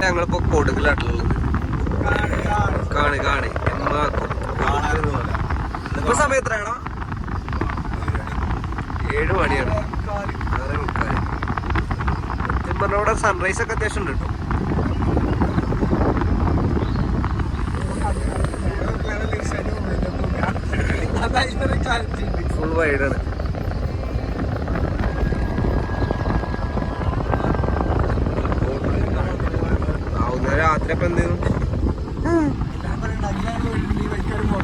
ഞങ്ങളിപ്പോ കൊടുക്കലാട്ടുള്ളത് കാണി കാണി ഇപ്പൊ സമയം എത്രയാണോ? ഏഴ് മണിയാണ്. ആറേ മുക്കാൽ സത്യം പറഞ്ഞ സൺറൈസ് ഒക്കെ അത്യാവശ്യം ഉണ്ട് കേട്ടോ. ഫുൾ വൈഡാണ് രാത്രി അപ്പൊ എന്തെയ്യും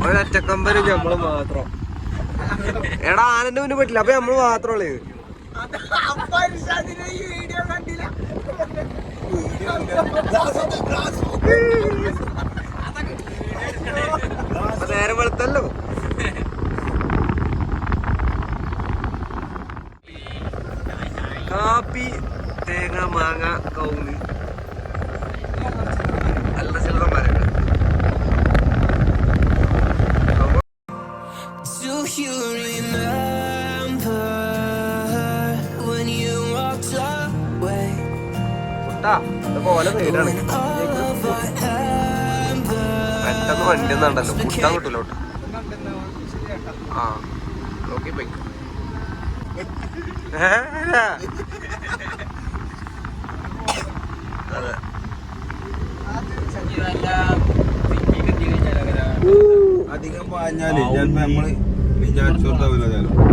ഒരൊറ്റക്കമ്പനും നമ്മൾ മാത്രം എടാ ആനന്റെ മുന്നേ പറ്റില്ല അപ്പൊ നമ്മൾ വീഡിയോ അപ്പൊ കാപ്പി തേങ്ങ മാങ്ങ കൗങ്ങ്. നല്ല ചില്ലറ മരങ്ങൾ you remember when you walked away? പെട്ടെന്ന് വണ്ടി ഒന്നുണ്ടല്ലോ കുട്ടാൻ കിട്ടൂലോട്ട് ആ നോക്കി പോയി ഏ, അല്ല. അതെ. അധികം പാഞ്ഞാൽ ചിലപ്പോ നമ്മൾ വിചാരിച്ചോർത്താവില്ല ചിലപ്പോ.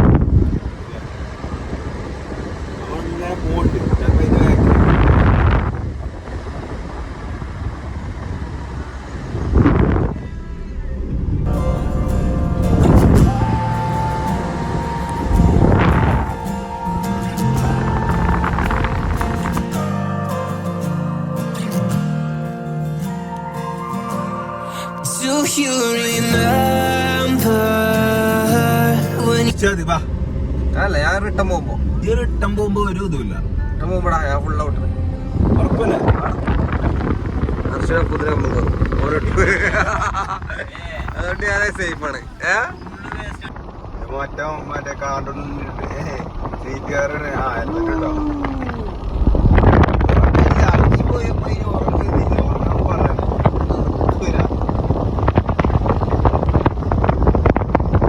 അങ്ങനെ പോണ്ട് അല്ല ഞാൻ റിട്ടേൺ പോകുമ്പോ. ഈ റിട്ടൺ പോകുമ്പോ ഒരു ഇതുമില്ല. റിട്ടേൺ പോകുമ്പോടാ ഞാൻ ഫുൾ ഔട്ട് ഉറപ്പല്ല? കർഷക കുതിര നമ്മൾ കയറും ഓരോട്ട് അതുകൊണ്ട് ഞാൻ സേഫ് ആണ്. ഏ? മറ്റേ മറ്റേ കാർഡും സീറ്റ് കാരുടെ ആ എല്ലാം ഉണ്ടോ